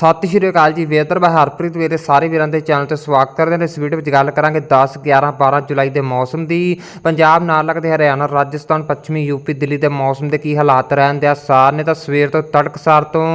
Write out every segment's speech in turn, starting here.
ਸਤਿ ਸ਼੍ਰੀ ਅਕਾਲ ਜੀ, ਵੇਦਰ ਮੈਂ ਹਰਪ੍ਰੀਤ ਵੀਰੇ ਸਾਰੇ ਵੀਰਾਂ ਦੇ ਚੈਨਲ ਤੇ ਸਵਾਗਤ ਕਰਦੇ ਹਾਂ ਇਸ ਵੀਡੀਓ ਵਿੱਚ ਗੱਲ ਕਰਾਂਗੇ 10 11 12 ਜੁਲਾਈ ਦੇ ਮੌਸਮ ਦੀ। ਪੰਜਾਬ ਨਾਲ ਲੱਗਦੇ ਹਰਿਆਣਾ, ਰਾਜਸਥਾਨ, ਪੱਛਮੀ ਯੂਪੀ ਦਿੱਲੀ ਦੇ ਮੌਸਮ ਦੇ ਕੀ ਹਾਲਾਤ ਰਹਿਣ ਦੇ ਆਸਾਰ ਨੇ ਤਾਂ ਸਵੇਰ ਤੋਂ ਤੜਕਸਾਰ ਤੋਂ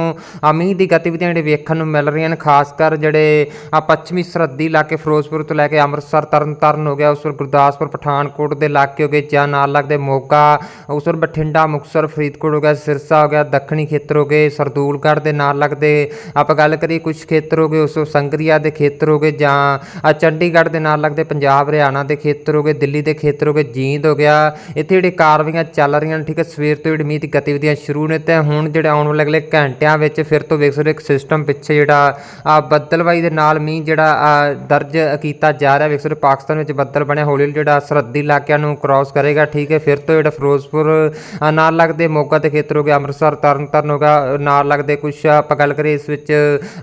ਆ ਦੀ ਗਤੀਵਿਧੀਆਂ ਜਿਹੜੇ ਵੇਖਣ ਨੂੰ ਮਿਲ ਰਹੀਆਂ ਨੇ, ਖਾਸ ਕਰ ਜਿਹੜੇ ਆ ਪੱਛਮੀ ਸਰਹੱਦੀ ਇਲਾਕੇ ਫਿਰੋਜ਼ਪੁਰ ਤੋਂ ਲੈ ਕੇ ਅੰਮ੍ਰਿਤਸਰ ਤਰਨਤਾਰਨ ਹੋ ਗਿਆ, ਉਸ ਤੋਂ ਗੁਰਦਾਸਪੁਰ, ਪਠਾਨਕੋਟ ਦੇ ਇਲਾਕੇ ਹੋ ਗਏ, ਜਾਂ ਨਾਲ ਲੱਗਦੇ ਮੋਗਾ, ਉਸ ਤੋਂ ਬਠਿੰਡਾ, ਮੁਕਤਸਰ, ਫਰੀਦਕੋਟ ਹੋ ਗਿਆ, ਸਿਰਸਾ ਹੋ ਗਿਆ, ਦੱਖਣੀ ਖੇਤਰ ਹੋ ਗਏ, ਸਰਦੂਲਗੜ੍ਹ ਦੇ ਨਾਲ ਲੱਗਦੇ ਆਪਾਂ ਗੱਲ ਕਰੀਏ ਕੁਝ ਖੇਤਰ ਹੋ ਗਏ, ਉਸ ਸੰਗਰੀਆ ਦੇ ਖੇਤਰ ਹੋ ਗਏ ਜਾਂ ਚੰਡੀਗੜ੍ਹ ਦੇ ਨਾਲ ਲੱਗਦੇ ਪੰਜਾਬ, ਹਰਿਆਣਾ ਦੇ ਖੇਤਰ ਹੋ ਗਏ, ਦਿੱਲੀ ਦੇ ਖੇਤਰ ਹੋ ਗਏ, ਜੀਂਦ ਹੋ ਗਿਆ। ਇੱਥੇ ਜਿਹੜੇ ਕਾਰਵਾਈਆਂ ਚੱਲ ਰਹੀਆਂ ਨੇ, ਠੀਕ ਹੈ, ਸਵੇਰ ਤੋਂ ਜਿਹੜੀ ਮੀਂਹ ਦੀ ਗਤੀਵਿਧੀਆਂ ਸ਼ੁਰੂ ਨੇ ਤੇ ਹੁਣ ਜਿਹੜੇ ਆਉਣ ਵਾਲੇ ਅਗਲੇ ਘੰਟਿਆਂ ਵਿੱਚ ਫਿਰ ਤੋਂ ਵੇਖ ਸਕਦੇ ਇੱਕ ਸਿਸਟਮ ਪਿੱਛੇ ਜਿਹੜਾ ਆ ਬੱਦਲਵਾਈ ਦੇ ਨਾਲ ਮੀਂਹ ਜਿਹੜਾ ਦਰਜ ਕੀਤਾ ਜਾ ਰਿਹਾ, ਵੇਖ ਸਕਦੇ ਪਾਕਿਸਤਾਨ ਵਿੱਚ ਬੱਦਲ ਬਣਿਆ, ਹੌਲੀ ਜਿਹੜਾ ਸਰਹੱਦੀ ਇਲਾਕਿਆਂ ਨੂੰ ਕ੍ਰਾਸ ਕਰੇਗਾ, ਠੀਕ ਹੈ, ਫਿਰ ਤੋਂ ਜਿਹੜਾ ਫਿਰੋਜ਼ਪੁਰ ਨਾਲ ਲੱਗਦੇ ਮੋਗਾ ਦੇ ਖੇਤਰ ਹੋ ਗਿਆ, ਅੰਮ੍ਰਿਤਸਰ, ਤਰਨਤਾਰਨ ਹੋ ਗਿਆ, ਨਾਲ ਲੱਗਦੇ ਕੁਝ ਆਪਾਂ ਗੱਲ ਕਰੀਏ ਇਸ ਵਿੱਚ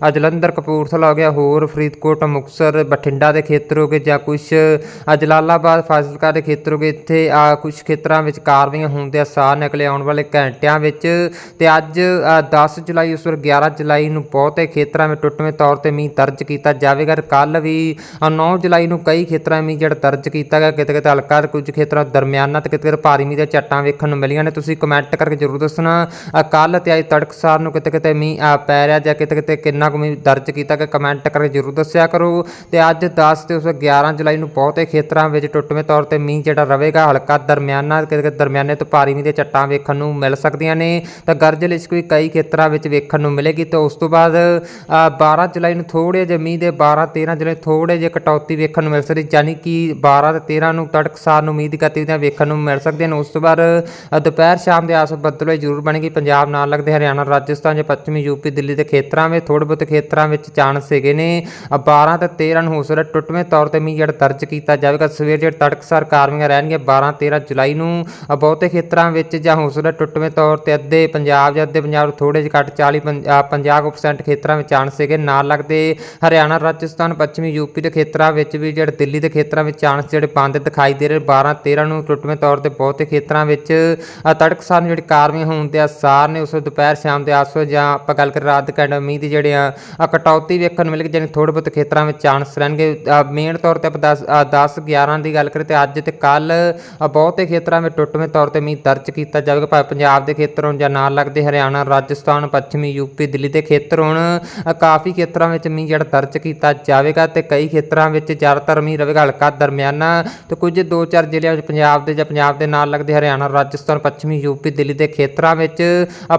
ਆ ਜਲੰਧਰ ਕਪੂਰਥਲਾ ਹੋ ਗਿਆ ਹੋਰ ਫਰੀਦਕੋਟ ਮੁਕਤਸਰ ਬਠਿੰਡਾ ਦੇ ਖੇਤਰ ਹੋ ਗਏ ਜਾਂ ਕੁਝ ਆ ਜਲਾਲਾਬਾਦ ਫਾਜ਼ਿਲਕਾ ਦੇ ਖੇਤਰ ਹੋ ਗਏ ਇੱਥੇ ਆ ਕੁਝ ਖੇਤਰਾਂ ਵਿੱਚ ਕਾਰਵਾਈਆਂ ਹੋਣ ਦੇ ਆਸਾਰ ਨਿਕਲੇ ਆਉਣ ਵਾਲੇ ਘੰਟਿਆਂ ਵਿੱਚ। ਤੇ ਅੱਜ ਆ, 10 ਜੁਲਾਈ ਉਸ ਵਾਰ 11 ਜੁਲਾਈ ਨੂੰ ਬਹੁਤੇ ਖੇਤਰਾਂ ਵਿੱਚ ਟੁੱਟਵੇਂ ਤੌਰ ਤੇ ਮੀਂਹ ਦਰਜ ਕੀਤਾ ਜਾਵੇਗਾ। ਕੱਲ ਵੀ ਆ, 9 ਜੁਲਾਈ ਨੂੰ ਕਈ ਖੇਤਰਾਂ ਵਿੱਚ ਮੀਂਹ ਜਿਹੜਾ ਦਰਜ ਕੀਤਾ ਗਿਆ। ਕਿਤੇ ਕਿਤੇ ਹਲਕਾ ਤੇ ਕੁਝ ਖੇਤਰਾਂ ਦਰਮਿਆਨਾ ਤੇ ਕਿਤੇ ਕਿਤੇ ਭਾਰੀ ਮੀਂਹ ਦੀਆਂ ਝੱਟਾਂ ਵੇਖਣ ਨੂੰ ਮਿਲੀਆਂ ਨੇ। ਤੁਸੀਂ ਕਮੈਂਟ ਕਰਕੇ ਜ਼ਰੂਰ ਦੱਸਣਾ। ਕੱਲ ਤੇ ਅੱਜ ਤੜਕਸਾਰ ਨੂੰ ਕਿਤੇ ਕਿਤੇ ਮੀਂਹ ਆ, ਪੈ ਰਿਹਾ ਜਾਂ ਕਿਤੇ ਕਿਤੇ ਕਿੰਨਾ ਕੁ ਮੀਂਹ ਦਰਜ ਕੀਤਾ ਗਿਆ ਕਮੈਂਟ ਕਰਕੇ ਜ਼ਰੂਰ ਦੱਸਿਆ ਕਰੋ। ਤੇ ਅੱਜ 10 ਤੇ ਉਸ 11 ਜੁਲਾਈ ਨੂੰ ਬਹੁਤੇ ਖੇਤਰਾਂ ਵਿੱਚ ਟੁੱਟਵੇਂ ਤੌਰ ਤੇ ਮੀਂਹ ਜਿਹੜਾ ਰਹੇਗਾ ਹਲਕਾ ਦਰਮਿਆਨਾ ਕਿਤੇ ਦਰਮਿਆਨੇ ਤੋਂ ਭਾਰੀ ਮੀਂਹ ਦੇ ਚੱਟਾਂ ਵੇਖਣ ਨੂੰ ਮਿਲ ਸਕਦੀਆਂ ਨੇ। ਤਾਂ ਗਰਜ ਲਿਸ਼ਕ ਵੀ ਕਈ ਖੇਤਰਾਂ ਵਿੱਚ ਵੇਖਣ ਨੂੰ ਮਿਲੇਗੀ। ਤੇ ਉਸ ਤੋਂ ਬਾਅਦ ਅ, 12 ਜੁਲਾਈ ਨੂੰ ਥੋੜੇ ਜਿਹੇ ਮੀਂਹ ਦੇ 12 13 ਜੁਲਾਈ ਥੋੜੇ ਜਿਹੇ ਕਟੌਤੀ ਵੇਖਣ ਨੂੰ ਮਿਲ ਸਕਦੀ ਯਾਨੀ ਕਿ 12 ਤੇ 13 ਨੂੰ ਤੜਕਸਾਰ ਨੂੰ ਮੀਂਹ ਦੀ ਗਤੀਵਿਧੀਆਂ ਵੇਖਣ ਨੂੰ ਮਿਲ ਸਕਦੀਆਂ ਨੇ। ਉਸ ਤੋਂ ਬਾਅਦ ਦੁਪਹਿਰ ਸ਼ਾਮ ਦੇ ਆਸ ਬੱਦਲ ਜ਼ਰੂਰ ਬਣੇਗੀ। ਪੰਜਾਬ ਨਾਲ ਲੱਗਦੇ ਹਰਿਆਣਾ ਰਾਜਸਥਾਨ ਜਾਂ ਪੱਛਮੀ ਯੂਪੀ ਦਿੱਲੀ ਦੇ ਖੇਤਰਾਂ ਵਿੱਚ ਥੋੜੇ ਬਹੁਤ ਖੇਤਰਾਂ ਵਿੱਚ ਚਾਂਸ ਹੈਗੇ ਨੇ। ਅ, 12 ਤੇ 13 ਨੂੰ ਹੋ ਸਕਦਾ ਟੁੱਟਵੇਂ ਤੌਰ ਤੇ ਮੀਂਹ ਜਿਹੜਾ ਦਰਜ ਕੀਤਾ ਜਾਵੇਗਾ। ਸਵੇਰ ਜਿਹੜੇ ਤੜਕਸਾਰ ਕਾਰਵਾਈਆਂ ਰਹਿਣਗੀਆਂ 12 13 ਜੁਲਾਈ ਨੂੰ। ਬਹੁਤੇ ਖੇਤਰਾਂ ਵਿੱਚ ਜਾਂ ਹੋ ਸਕਦਾ ਟੁੱਟਵੇਂ ਤੌਰ ਤੇ ਅੱਧੇ ਪੰਜਾਬ ਜਾਂ ਅੱਧੇ ਪੰਜਾਬ ਥੋੜੇ ਜਿਹੇ ਘੱਟ 40 ਪੰਜ- ਅ, 50% ਖੇਤਰਾਂ ਵਿੱਚ ਚਾਂਸ ਹੈਗੇ ਨਾਲ ਲੱਗਦੇ। ਹਰਿਆਣਾ ਰਾਜਸਥਾਨ ਪੱਛਮੀ ਯੂਪੀ ਦੇ ਖੇਤਰਾਂ ਵਿੱਚ ਵੀ ਜਿਹੜੇ ਦਿੱਲੀ ਦੇ ਖੇਤਰਾਂ ਵਿੱਚ ਚਾਂਸ ਜਿਹੜੇ ਬੰਦ ਦਿਖਾਈ ਦੇ ਰਹੇ 12 13 ਨੂੰ ਟੁੱਟਵੇਂ ਤੌਰ ਤੇ ਬਹੁਤੇ ਖੇਤਰਾਂ ਵਿੱਚ ਤੜਕਸਾਰ ਨੂੰ ਜਿਹੜੀ ਕਾਰਵਾਈਆਂ ਹੋਣ ਦੇ ਆਸਾਰ ਨੇ ਉਸ ਦੁਪਹਿਰ ਸ਼ਾਮ ਦੇ ਆਸੋ ਜਾਂ ਆਪਾਂ ਗੱਲ ਕਰੀਏ ਰਾਤ ਘੰਟੇ ਮੀਂਹ ਦੀ ਜਿਹੜੇ ਆ ਕਟੌਤੀ ਵੇਖਣ ਨੂੰ ਮਿਲੇਗੀ ਜਾਨੀ ਥੋੜੇ ਬਹੁਤ ਖੇਤਰਾਂ ਵਿੱਚ ਚਾਂਸ ਰਹਿਣਗੇ। ਮੇਨ ਤੌਰ ਤੇ ਆਪਾਂ 10 10 11 ਦੀ ਗੱਲ ਕਰੀਏ ਤੇ ਅੱਜ ਤੇ ਕੱਲ ਬਹੁਤੇ ਖੇਤਰਾਂ ਵਿੱਚ ਟੁੱਟਵੇਂ ਤੌਰ ਤੇ ਮੀਂਹ ਦਰਜ ਕੀਤਾ ਜਾਵੇਗਾ ਭਾਵੇਂ ਪੰਜਾਬ ਦੇ ਖੇਤਰ ਹੋਣ ਜਾਂ ਨਾਲ ਲੱਗਦੇ ਹਰਿਆਣਾ ਰਾਜਸਥਾਨ ਪੱਛਮੀ ਯੂਪੀ ਦਿੱਲੀ ਦੇ ਖੇਤਰ ਹੋਣ ਕਾਫੀ ਖੇਤਰਾਂ ਵਿੱਚ ਮੀਂਹ ਜਿਹੜਾ ਦਰਜ ਕੀਤਾ ਜਾਵੇਗਾ ਤੇ ਕਈ ਖੇਤਰਾਂ ਵਿੱਚ ਜ਼ਿਆਦਾਤਰ ਮੀਂਹ ਰਹੇਗਾ ਹਲਕਾ ਦਰਮਿਆਨਾ। ਤੇ ਕੁਝ ਦੋ ਚਾਰ ਜ਼ਿਲ੍ਹਿਆਂ ਵਿੱਚ ਪੰਜਾਬ ਦੇ ਜਾਂ ਪੰਜਾਬ ਦੇ ਨਾਲ ਲੱਗਦੇ ਹਰਿਆਣਾ ਰਾਜਸਥਾਨ ਪੱਛਮੀ ਯੂਪੀ ਦਿੱਲੀ ਦੇ ਖੇਤਰਾਂ ਵਿੱਚ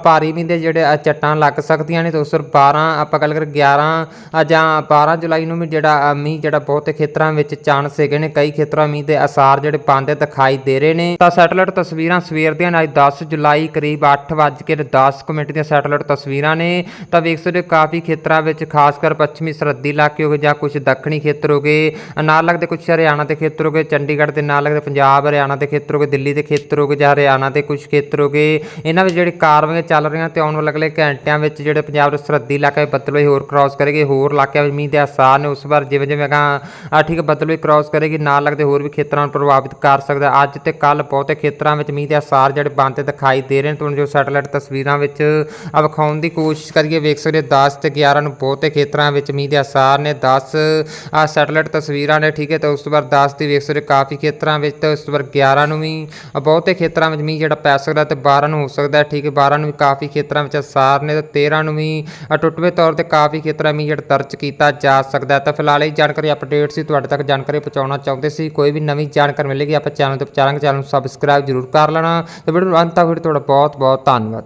ਭਾਰੀ ਮੀਂਹ ਦੇ ਜਿਹੜੇ ਅ, ਲੱਗ ਸਕਦੀਆਂ ਨੇ ਤੇ ਉਸ ਤੋਂ 12 ਆਪਾਂ ਗੱਲ ਕਰ 11 ਜਾਂ 12 ਜੁਲਾਈ ਨੂੰ ਵੀ ਜਿਹੜਾ ਮੀਂਹ ਜਿਹੜਾ ਬਹੁਤੇ ਖੇਤਰਾਂ ਵਿੱਚ ਚਾਂਸ ਹੈਗੇ ਨੇ, ਕਈ ਖੇਤਰਾਂ ਮੀਂਹ ਦੇ ਅਸਾਰ ਜਿਹੜੇ ਪਾਉਂਦੇ ਦਿਖਾਈ ਦੇ ਰਹੇ ਨੇ। ਤਾਂ ਸੈਟੇਲਾਈਟ ਤਸਵੀਰਾਂ ਸਵੇਰ ਦੀਆਂ ਅੱਜ 10 ਜੁਲਾਈ ਕਰੀਬ 8:10 ਮਿੰਟ ਦੀਆਂ ਸੈਟੇਲਾਈਟ ਤਸਵੀਰਾਂ ਨੇ। ਤਾਂ ਵੇਖ ਸਕਦੇ ਹੋ, ਕਾਫੀ ਖੇਤਰਾਂ ਵਿੱਚ, ਖਾਸ ਕਰ ਪੱਛਮੀ ਸਰਹੱਦੀ ਇਲਾਕੇ ਹੋ ਗਏ ਜਾਂ ਕੁਝ ਦੱਖਣੀ ਖੇਤਰ ਹੋ ਗਏ, ਨਾਲ ਲੱਗਦੇ ਕੁਝ ਹਰਿਆਣਾ ਦੇ ਖੇਤਰ ਹੋ ਗਏ, ਚੰਡੀਗੜ੍ਹ ਦੇ ਨਾਲ ਲੱਗਦੇ ਪੰਜਾਬ, ਹਰਿਆਣਾ ਦੇ ਖੇਤਰ ਹੋ ਗਏ, ਦਿੱਲੀ ਦੇ ਖੇਤਰ ਹੋ ਗਏ ਜਾਂ ਹਰਿਆਣਾ ਦੇ ਕੁਝ ਖੇਤਰ ਹੋ ਗਏ। ਇਹਨਾਂ ਵਿੱਚ ਜਿਹੜੀ ਕਾਰਵਾਈਆਂ ਚੱਲ ਰਹੀਆਂ ਤੇ ਆਉਣ ਵਾਲੇ ਅਗਲੇ ਘੰਟਿਆਂ ਵਿੱਚ ਜਿਹੜੇ ਪੰਜਾਬ ਦੇ ਸਰਹੱਦੀ ਇਲਾਕੇ ਬੱਦਲ ਹੋਰ ਕ੍ਰਾਸ ਕਰੇਗੇ, ਹੋਰ ਇਲਾਕਿਆਂ ਵਿੱਚ ਮੀਂਹ ਦੇ ਆਸਾਰ ਨੇ, ਉਸ ਵਾਰ ਜਿਵੇਂ ਜਿਵੇਂ ਕਹਾਂ ਆ ਠੀਕ ਹੈ ਬੱਦਲ ਕ੍ਰਾਸ ਕਰੇਗੀ, ਨਾਲ ਲੱਗਦੇ ਹੋਰ ਵੀ ਖੇਤਰਾਂ ਨੂੰ ਪ੍ਰਭਾਵਿਤ ਕਰ ਸਕਦਾ ਅੱਜ ਤੇ ਕੱਲ ਬਹੁਤੇ ਖੇਤਰਾਂ ਵਿੱਚ ਮੀਂਹ ਦੇ ਆਸਾਰ ਜਿਹੜੇ ਬਣਦੇ ਦਿਖਾਈ ਦੇ ਰਹੇ ਨੇ, ਤੁਹਾਨੂੰ ਜੋ ਸੈਟੇਲਾਈਟ ਤਸਵੀਰਾਂ ਵਿੱਚ ਵਿਖਾਉਣ ਦੀ ਕੋਸ਼ਿਸ਼ ਕਰੀਏ, ਵੇਖ ਸਕਦੇ ਹੋ 10 ਤੇ 11 ਨੂੰ ਬਹੁਤੇ ਖੇਤਰਾਂ ਵਿੱਚ ਮੀਂਹ ਦੇ ਆਸਾਰ ਨੇ 10 ਆ ਸੈਟੇਲਾਈਟ ਤਸਵੀਰਾਂ ਨੇ, ਠੀਕ ਹੈ, ਤੇ ਉਸ ਤੋਂ ਬਾਅਦ 10 ਦੀ ਵੇਖ ਸਕਦੇ ਹੋ ਕਾਫੀ ਖੇਤਰਾਂ ਵਿੱਚ ਤੇ ਉਸ ਤੋਂ ਬਾਅਦ 11 ਨੂੰ ਵੀ ਬਹੁਤੇ ਖੇਤਰਾਂ ਵਿੱਚ ਮੀਂਹ ਜਿਹੜਾ ਪੈ ਸਕਦਾ ਤੇ 12 ਨੂੰ ਹੋ ਸਕਦਾ ਠੀਕ ਹੈ 12 ਨੂੰ ਵੀ ਕਾਫੀ ਖੇਤਰਾਂ ਵਿੱਚ ਆਸਾਰ ਨੇ ਤੇ 13 ਨੂੰ ਵੀ ਆ ਤੌਰ ਤੇ ਕਾਫੀ ਖੇਤਰਾਂ ਵਿੱਚ ਮੀਂਹ ਦਰਜ ਕੀਤਾ ਜਾ ਸਕਦਾ ਹੈ। ਤਾਂ ਫਿਲਹਾਲ ਇਹ ਜਾਣਕਾਰੀ ਅਪਡੇਟ ਸੀ, ਤੁਹਾਡੇ ਤੱਕ ਜਾਣਕਾਰੀ ਪਹੁੰਚਾਉਣਾ ਚਾਹੁੰਦੇ ਸੀ। ਕੋਈ ਵੀ ਨਵੀਂ ਜਾਣਕਾਰੀ ਮਿਲੇਗੀ, ਆਪਾਂ ਚੈਨਲ ਤੇ ਪਹੁੰਚਾਵਾਂਗੇ। ਚੈਨਲ ਨੂੰ ਸਬਸਕ੍ਰਾਈਬ ਜ਼ਰੂਰ ਕਰ ਲੈਣਾ। ਤੇ ਵੀਡੀਓ ਨੂੰ ਅੰਤ ਤੱਕ ਵੀਡੀਓ ਤੁਹਾਡਾ ਬਹੁਤ ਬਹੁਤ ਧੰਨਵਾਦ।